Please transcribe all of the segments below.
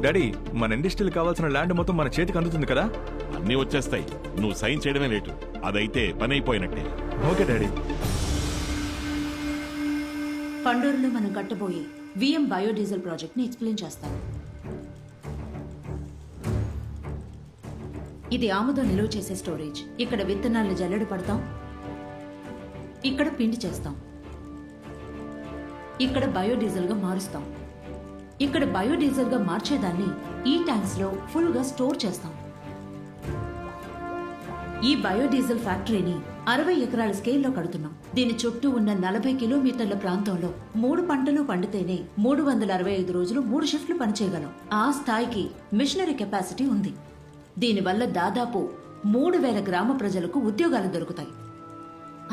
Daddy మన ఇండస్ట్రీకి కావాల్సిన ల్యాండ్ మొత్తం మన చేతికి అందుతుంది కదా? అన్నీ వచ్చేస్తాయి. నువ్వు సైన్ చేయడమే లేటు. అదైతే పని అయిపోయినట్టే. Okay daddy. పండూరులో మనం కట్టబోయే విఎం బయోడీజిల్ ప్రాజెక్ట్ని ఎక్స్ప్లెయిన్ చేస్తాను ఇది ఆముదం నిలువ చేసే స్టోరేజ్. ఇక్కడ విత్తనాలను జల్లెడ పడతాం. ఇక్కడ పిండి చేస్తాం. ఇక్కడ బయోడీజిల్గా మారుస్తాం. ఇక్కడ బయోడీజిల్గా మార్చేదాన్ని ఈ ట్యాంక్స్లో ఫుల్గా స్టోర్ చేస్తాం. ఈ బయోడీజిల్ ఫ్యాక్టరీని అరవై ఎకరాల స్కేల్లో కడుతున్నాం. దీని చుట్టూ ఉన్న నలభై కిలోమీటర్ల ప్రాంతంలో మూడు పంటలు పండితేనే మూడు వందల అరవై ఐదు రోజులు మూడు షిఫ్ట్లు పనిచేయగలం. ఆ స్థాయికి మిషనరీ కెపాసిటీ ఉంది. దీనివల్ల దాదాపు మూడు వేల గ్రామ ప్రజలకు ఉద్యోగాలు దొరుకుతాయి.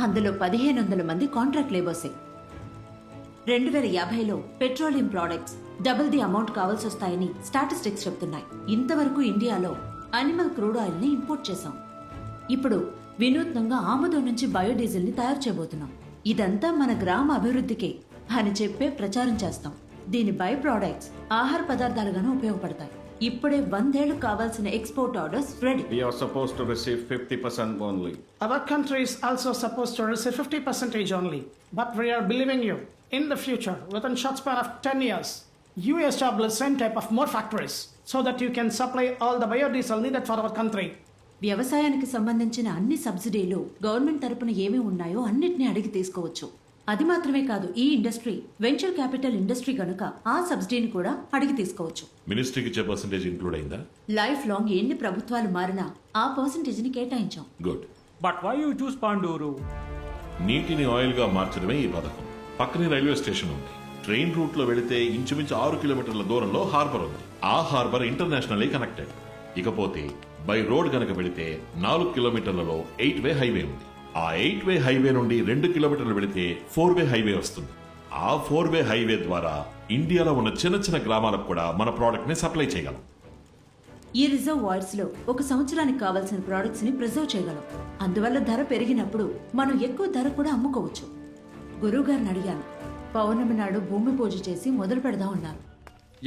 అందులో పదిహేను వందల మంది కాంట్రాక్ట్ లేబర్సే రెండు వేల యాభైలో petroleum products double the amount కావాల్సి వస్తాయని స్టాటిస్టిక్స్ చెప్తున్నాయి ఇంతవరకు ఇండియాలో అనిమల్ క్రూడ్ ఆయిల్ని ఇంపోర్ట్ చేశాం ఇప్పుడు వినూత్నంగా ఆముదం నుంచి బయోడీజిల్ని తయారు చేయబోతున్నాం ఇదంతా మన గ్రామ అభివృద్ధికే అని చెప్పే ప్రచారం చేస్తాం దీని బై ప్రోడక్ట్స్ ఆహార పదార్థాలుగాను ఉపయోగపడతాయి ఇప్పుడే వందేళ్ళు కావాల్సిన export orders ready We are supposed to receive 50% only. Our country is also supposed to receive 50 percentage only. But we are believing you. In the future, within short span of 10 years, you establish same type of more factories so that you can supply all the biodiesel needed for our country. వ్యవసాయానికి సంబంధించిన అన్ని సబ్సిడీలు government తరపున ఏమి ఉన్నాయో అన్నిటినీ అడిగి తీసుకోవచ్చు. అది మాత్రమే కాదు ఈ ఇండస్ట్రీ వెంచర్ క్యాపిటల్ ఇండస్ట్రీ గనుక ఆ సబ్సిడీని కూడా అడిగి తీసుకోవచ్చు. మినిస్ట్రీకి ఇచ్చే పర్సంటేజ్ ఇంక్లూడ్ అయిందా? లైఫ్ లాంగ్ ఎన్ని ప్రభుత్వాలు మారినా ఆ పర్సంటేజ్ని కేటాయించాం. Good But why you choose Panduru? నీటిని ఆయిల్గా మార్చడమే ఈ పథకం. పక్కనే రైల్వే స్టేషన్ ఉంది. ట్రైన్ రూట్లో వెళితే ఇంచుమించు ఆరు కిలోమీటర్ల దూరంలో హార్బర్ ఉంది. ఆ హార్బర్ ఇంటర్నేషనల్లీ కనెక్టెడ్. ఇకపోతే బై రోడ్ గనక వెళితే నాలుగు కిలోమీటర్లలో ఎయిట్ వే హైవే ఉంది. ఆ ఎయిట్ వే హైవే నుండి రెండు కిలోమీటర్లు వెళితే ఫోర్ వే హైవే వస్తుంది. ఆ ఫోర్ వే హైవే ద్వారా ఇండియాలో ఉన్న చిన్న చిన్న గ్రామాలకు కూడా మన ప్రోడక్ట్ని సప్లై చేయగలం. ఈ రిజర్వ్ వాయిడ్స్లో ఒక సంవత్సరానికి కావాల్సిన ప్రొడక్ట్స్ని ప్రిజర్వ్ చేయగలం. అందువల్ల ధర పెరిగినప్పుడు మనం ఎక్కువ ధర కూడా అమ్ముకోవచ్చు. గురువు గారిని అడిగాను. పౌర్ణమి నాడు భూమి పూజ చేసి మొదలు పెడదాం అన్నారు.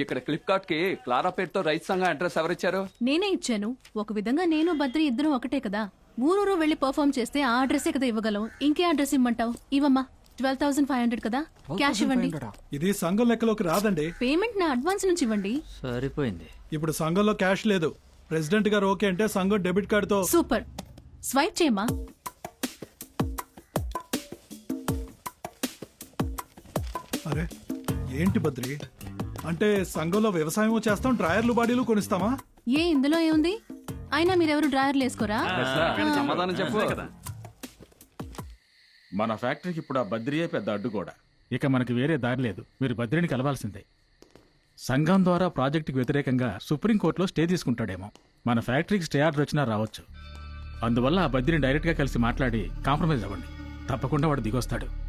ఇక్కడ ఫ్లిప్కార్ట్కి క్లారా పేరుతో రైతు సంఘం అడ్రస్ ఎవరిచ్చారు? నేనే ఇచ్చాను. ఒక విధంగా నేను బద్రి ఇద్దరం ఒకటే కదా. ఊరూరు వెళ్ళి పర్ఫామ్ చేస్తే ఆ అడ్రస్సే కదా ఇవ్వగలం. ఇంకే అడ్రస్ ఇమ్మంటావు? ఇవమ్మా ట్వెల్వ్ థౌసండ్ ఫైవ్ హండ్రెడ్ కదా? క్యాష్ ఇవ్వండి. ఇది సంఘం లెక్కలోకి రాదండి. పేమెంట్ నా అడ్వాన్స్ నుంచి ఇవ్వండి. సరిపోయింది. ఇప్పుడు సంఘంలో క్యాష్ లేదు. ప్రెసిడెంట్ గారు ఓకే అంటే సంఘం డెబిట్ కార్డుతో సూపర్ స్వైప్ చేయమ్మా. అరే ఏంటి బద్రి? అంటే సంఘంలో వ్యవసాయం చేస్తాం డ్రాయర్లు బాడీలు కొనిస్తామా? ఏ ఇందులో ఏముంది? అయినా మీరెవరు డ్రాయర్లు వేసుకోరా? సమాధానం చెప్పు. మన ఫ్యాక్టరీకి ఇప్పుడు ఆ బద్రియే పెద్ద అడ్డు కూడా ఇక మనకి వేరే దారి లేదు. మీరు బద్రిని కలవాల్సిందే. సంఘం ద్వారా ప్రాజెక్టుకి వ్యతిరేకంగా సుప్రీంకోర్టులో స్టే తీసుకుంటాడేమో. మన ఫ్యాక్టరీకి స్టే ఆర్డర్ వచ్చినా రావచ్చు. అందువల్ల ఆ బద్రిని డైరెక్ట్గా కలిసి మాట్లాడి కాంప్రమైజ్ అవ్వండి. తప్పకుండా వాడు దిగొస్తాడు.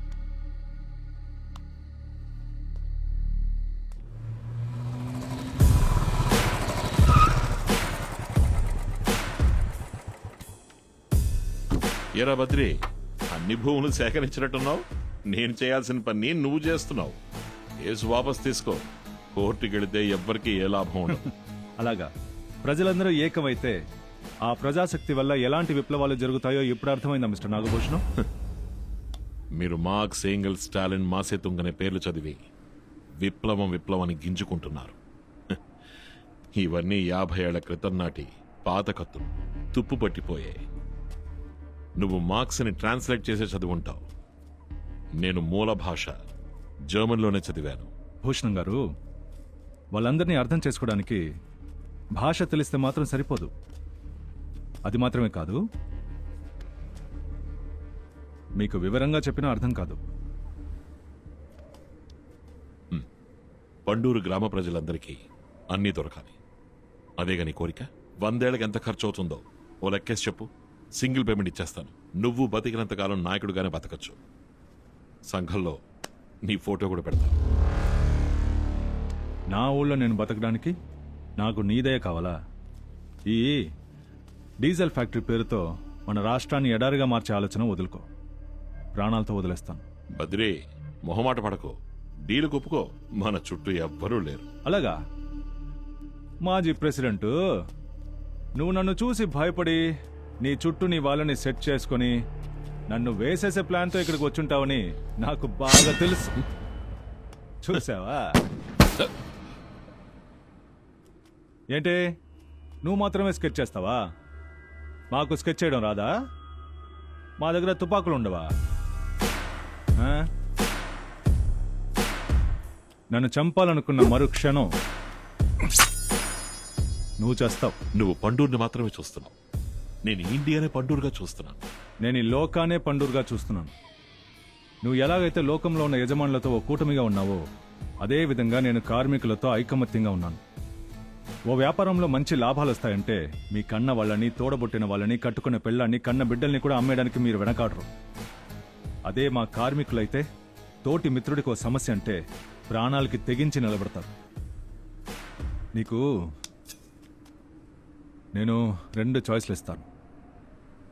ఏరా బద్రి అన్ని భూములు సేకరించినట్టున్నావు? నేను చేయాల్సిన పని నువ్వు చేస్తున్నావు. కేసు వాపస్ తీసుకో. కోర్టుకి వెళితే ఎవ్వరికి ఏ లాభం ఉండదు. అలాగా. ప్రజలందరూ ఏకమైతే ఆ ప్రజాశక్తి వల్ల ఎలాంటి విప్లవాలు జరుగుతాయో ఇప్పుడు అర్థమైందా మిస్టర్ నాగభూషణం? మీరు మార్క్స్ ఏంగల్ స్టాలిన్ మాసేతుంగ్ అనే పేర్లు చదివి విప్లవం విప్లవాన్ని గింజుకుంటున్నారు. హ, ఇవన్నీ యాభై ఏళ్ళ క్రితం నాటి పాత కత్తులు. తుప్పు పట్టిపోయాయి. నువ్వు మార్క్స్ని ట్రాన్స్లేట్ చేసే చదువుంటావు. నేను మూల భాష జర్మన్లోనే చదివాను. భూషణం గారు వాళ్ళందరినీ అర్థం చేసుకోవడానికి భాష తెలిస్తే మాత్రం సరిపోదు. అది మాత్రమే కాదు మీకు వివరంగా చెప్పినా అర్థం కాదు. పండూరు గ్రామ ప్రజలందరికీ అన్నీ దొరకాలి. అదేగా నీ కోరిక? వందేళ్ళకి ఎంత ఖర్చు అవుతుందో ఓ లెక్కేసి చెప్పు. సింగిల్ పేమెంట్ ఇచ్చేస్తాను. నువ్వు బతికినంతకాలం నాయకుడుగానే బతకచ్చు. సంఘంలో నీ ఫోటో కూడా పెడతాను. నా ఊళ్ళో నేను బతకడానికి నాకు నీదయ కావాలా? ఈ డీజిల్ ఫ్యాక్టరీ పేరుతో మన రాష్ట్రాన్ని ఎడారిగా మార్చే ఆలోచన వదులుకో. ప్రాణాలతో వదిలేస్తాను. బద్రే మొహమాట పడకో. డీలు ఒప్పుకో మన చుట్టూ ఎవ్వరూ లేరు. అలాగా? మాజీ ప్రెసిడెంట్ నువ్వు నన్ను చూసి భయపడి నీ చుట్టూ నీ వాళ్ళని సెట్ చేసుకొని నన్ను వేసేసే ప్లాన్తో ఇక్కడికి వచ్చుంటావని నాకు బాగా తెలుసు. చూసావా? ఏంటి? నువ్వు మాత్రమే స్కెచ్ చేస్తావా? మాకు స్కెచ్ చేయడం రాదా? మా దగ్గర తుపాకులు ఉండవా? నన్ను చంపాలనుకున్న మరుక్షణం నువ్వు చేస్తావు. నువ్వు పండుని మాత్రమే చూస్తున్నావు. నేను ఇండియానే పండూరుగా చూస్తున్నాను. నేను ఈ లోకానే పండూరుగా చూస్తున్నాను. నువ్వు ఎలాగైతే లోకంలో ఉన్న యజమానులతో ఓ కూటమిగా ఉన్నావో అదే విధంగా నేను కార్మికులతో ఐకమత్యంగా ఉన్నాను. ఓ వ్యాపారంలో మంచి లాభాలు వస్తాయంటే మీ కన్న వాళ్ళని తోడబుట్టిన వాళ్ళని కట్టుకున్న పెళ్ళాన్ని కన్న బిడ్డల్ని కూడా అమ్మేయడానికి మీరు వెనకాడరు. అదే మా కార్మికులైతే తోటి మిత్రుడికి ఓ సమస్య అంటే ప్రాణాలకి తెగించి నిలబడతారు. నీకు నేను రెండు చాయిస్లు ఇస్తాను.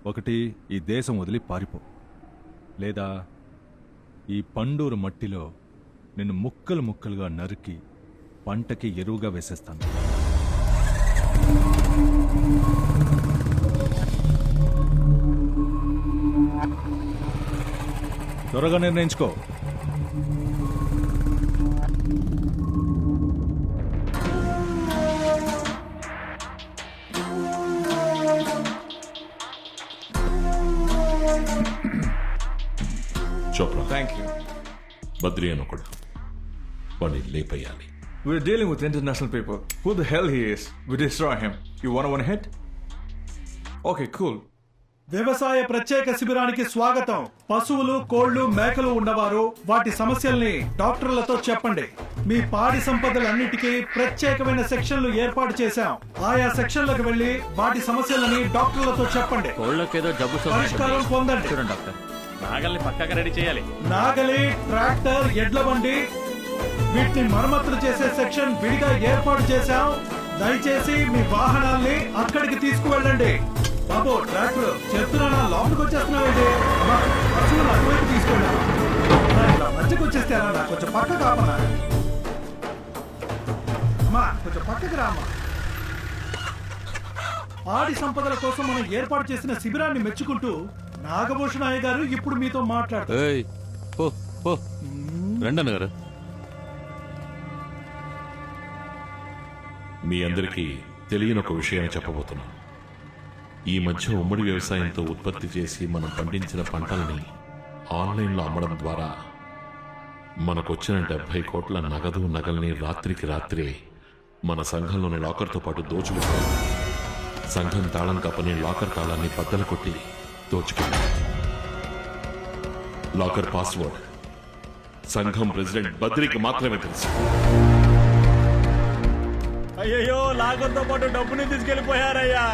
ఒకటి ఈ దేశం వదిలి పారిపో. లేదా ఈ పండూరు మట్టిలో నిన్ను ముక్కలు ముక్కలుగా నరికి పంటకి ఎరువుగా వేసేస్తాను. త్వరగా నిర్ణయించుకో. బద్రి అని ఒకడు వాడిని లేపేయాలి We're dealing with international people. Who the hell he is? We destroy him. You wanna one hit? Okay, cool. వ్యవసాయ ప్రత్యేక శిబిరానికి స్వాగతం పశువులు కోళ్ళు మేకలు ఉన్నవారు వాటి సమస్యల్ని డాక్టర్లతో చెప్పండి మీ పాడి సంపదలన్నిటికీ ప్రత్యేకమైన సెక్షన్లు ఏర్పాటు చేశాం ఆయా సెక్షన్లకు వెళ్ళి వాటి సమస్యలని డాక్టర్లతో చెప్పండి కోళ్ళకేదో జబ్బు పరిష్కారం పొందండి చూడండి డాక్టర్ నాగల్ని పక్కగా రెడీ చేయాలి. నాగలి ట్రాక్టర్ ఎడ్ల బండి. వీటిని మరమ్మతులు చేసే సెక్షన్ విడిగా ఏర్పాటు చేశాం. దయచేసి మీ వాహనాల్ని అక్కడికి తీసుకువెళ్ళండి. బాబు ట్రాక్టర్ చెప్తున్నా లోపలికి వచ్చేస్తున్నావండి పశువులు అటువైపు తీసుకెళ్ళా. మధ్యకి వచ్చేస్తారా నా కొంచెం పక్క కాపనా అమ్మా కొంచెం పక్కకి రామా? పాడి సంపదల కోసం మనం ఏర్పాటు చేసిన శిబిరాన్ని మెచ్చుకుంటూ నాగభూషణ అయ్య గారు ఇప్పుడు మీతో మాట్లాడుతారు. ఏయ్ పో పో. రండన్న గారు మీ అందరికీ తెలియని ఒక విషయాన్ని చెప్పబోతున్నాను ఈ మధ్య ఉమ్మడి వ్యవసాయంతో ఉత్పత్తి చేసి మనం పండించిన పంటల్ని ఆన్లైన్లో అమ్మడం ద్వారా మనకొచ్చిన డెబ్బై కోట్ల నగదు నగల్ని రాత్రికి రాత్రే మన సంఘంలోని లాకర్తో పాటు దోచుకుంటాం. సంఘం తాళం కప్పని లాకర్ తాళాన్ని బద్దలు కొట్టి దోచుకెళ్ళాం లాకర్ పాస్వర్డ్. సంఘం ప్రెసిడెంట్ బద్రికి మాత్రమే తెలుసు. అయ్యో లాగర్తో పాటు డబ్బుని తీసుకెళ్ళిపోయారయ్యా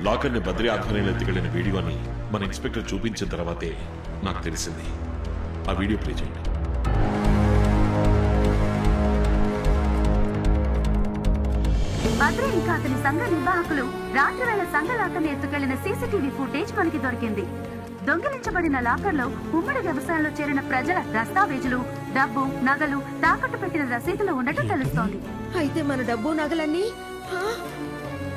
లాకర్ని బద్రి ఆధ్వర్యంలో ఎత్తుకెళ్ళిన వీడియోని మన ఇన్స్పెక్టర్ చూపించిన తర్వాతే నాకు తెలిసింది. ఆ వీడియో ప్లే చేయండి. భద్ర ఇంకా అతని సంఘ నిర్వాహకులు. రాత్రివేళ సంఘ లాకర్ని ఎత్తుకెళ్ళిన సీసీటీవీ ఫుటేజ్ మనకి దొరికింది. దొంగిలించబడిన లాకర్లో ఉమ్మడి వ్యవసాయంలో చేరిన ప్రజల దస్తావేజులు డబ్బు నగలు తాకట్టు పెట్టిన రసీదులు ఉండటం తెలుస్తోంది. అయితే మన డబ్బు నగలన్నీ?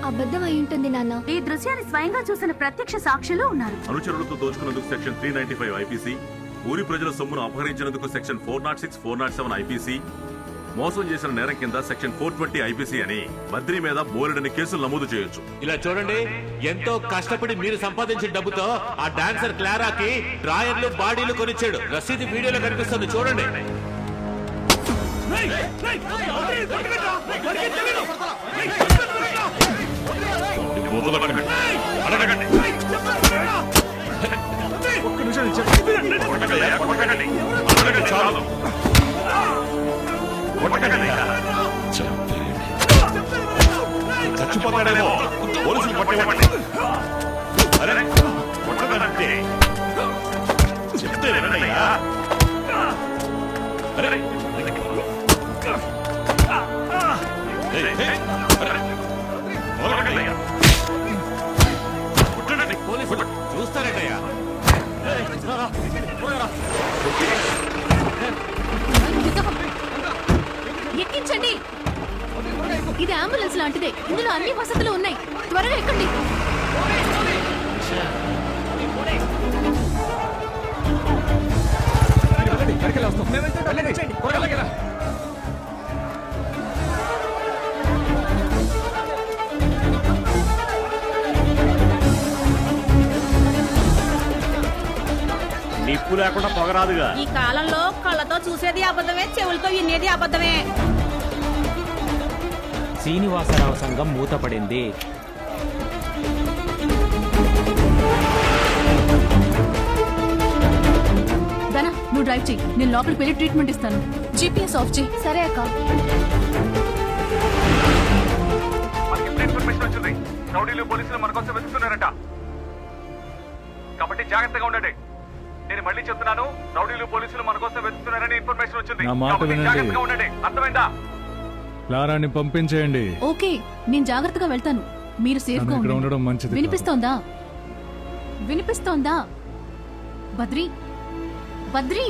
అబద్ధం అయి ఉంటుంది నాన్న. ఈ దృశ్యాన్ని స్వయంగా చూసిన ప్రత్యక్ష సాక్షులు ఉన్నారు. అనుచరులతో దోచుకున్నందుకు section three ninety five IPC ఊరి ప్రజల సొమ్మును అపహరించినందుకు section four nought six four nought seven IPC మోసం చేసిన నేరం కింద సెక్షన్ ఫోర్ ట్వంటీ ఐపీసీ అని బద్రి మీద బోలెడని కేసులు నమోదు చేయొచ్చు. ఇలా చూడండి ఎంతో కష్టపడి మీరు సంపాదించిన డబ్బుతో ఆ డాన్సర్ క్లారాకి డ్రాయర్లు బాడీలు కొనిచ్చాడు. రసీదు వీడియోలో కనిపిస్తుంది చూడండి. అడగండి. కొట్టకండి, చచ్చిపోతాడేమో పోలీసులు పట్టేవాడి అరే కొట్టదంటే చెప్తే వినయ్యా అరే అరే. ఎక్కించండి ఇది అంబులెన్స్ లాంటిదే. ఇందులో అన్ని వసతులు ఉన్నాయి. త్వరగా ఎక్కండి. నిప్పు లేకుండా పొగరాదుగా ఈ కాలంలో కళ్ళతో చూసేది అబద్ధమే చెవులతో వినేది అబద్ధమే. శ్రీనివాసరావు సంఘం మూతపడింది. దనా నువ్వు డ్రైవ్ చెయ్యి. నేను లోపలికి వెళ్ళి ట్రీట్మెంట్ ఇస్తాను. జీపీఎస్ ఆఫ్ చెయ్యి. సరే అక్క. ఇన్ఫర్మేషన్ వచ్చింది. రౌడీలు పోలీసులు మన కోసం వెతుకుతున్నారట. కాబట్టి జాగ్రత్తగా ఉండండి. నేను మళ్ళీ చెప్తున్నాను రౌడీలు పోలీసులు మన కోసం వెతుకుతున్నారని ఇన్ఫర్మేషన్ వచ్చింది. నా మాట కాబట్టి వినండి. జాగ్రత్తగా ఉండండి. అర్థమైందా? క్లారాని పంపించేయండి. ఓకే నేను జాగ్రత్తగా వెళ్తాను. మీరు సేఫ్గా ఇక్కడ ఉండండి. మంచిది. వినిపిస్తోందా? వినిపిస్తోందా? బద్రి బద్రి!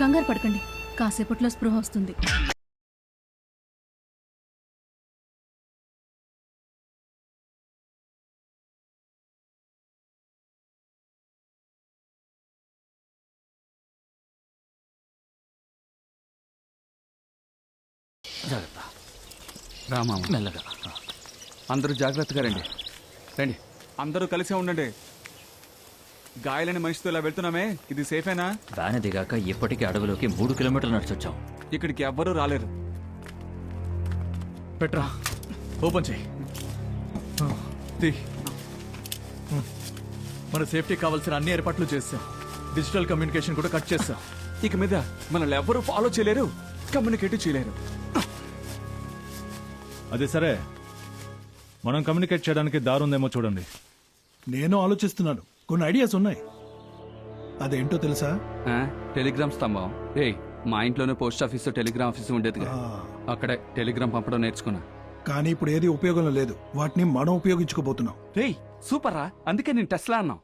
కంగారు పడకండి. కాసేపట్లో స్పృహ వస్తుంది. రామా మెల్లగా. అందరూ జాగ్రత్తగా రండి. రండి. అందరూ కలిసే ఉండండి. గాయాలని మనిషితో ఇలా వెళ్తున్నామే? ఇది సేఫేనా? వ్యాన్ దిగాక ఇప్పటికీ అడవిలోకి మూడు కిలోమీటర్లు నడిచొచ్చాం. ఇక్కడికి ఎవ్వరూ రాలేరు. పెట్రా ఓపెన్ చేయి. తీ. మన సేఫ్టీ కావాల్సిన అన్ని ఏర్పాట్లు చేస్తాం. డిజిటల్ కమ్యూనికేషన్ కూడా కట్ చేస్తాం. ఇక మీద మనల్ని ఎవ్వరూ ఫాలో చేయలేరు. కమ్యూనికేట్ చేయలేరు. అది సరే. మనం కమ్యూనికేట్ చేయడానికి దారుందేమో చూడండి. నేను ఆలోచిస్తున్నాను. కొన్ని ఐడియాస్ ఉన్నాయి. అదేంటో తెలుసా? ఆ, టెలిగ్రామ్ స్తంభం. ఏయ్ మా ఇంట్లోనే పోస్ట్ ఆఫీస్ టెలిగ్రామ్ ఆఫీస్ ఉండేదిగా. ఆ, అక్కడే టెలిగ్రామ్ పంపడం నేర్చుకున్నా. కానీ ఇప్పుడు ఏది ఉపయోగంలో లేదు. వాటిని మనం ఉపయోగించుకోబోతున్నాం. రేయ్ సూపర్ రా. అందుకే నేను టెస్లా అన్నాం.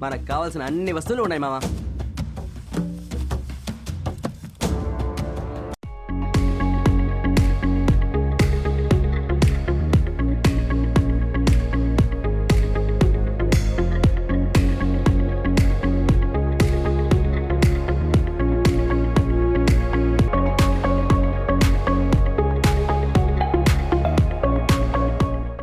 మనకు కావాల్సిన అన్ని వస్తువులు ఉన్నాయి మామ.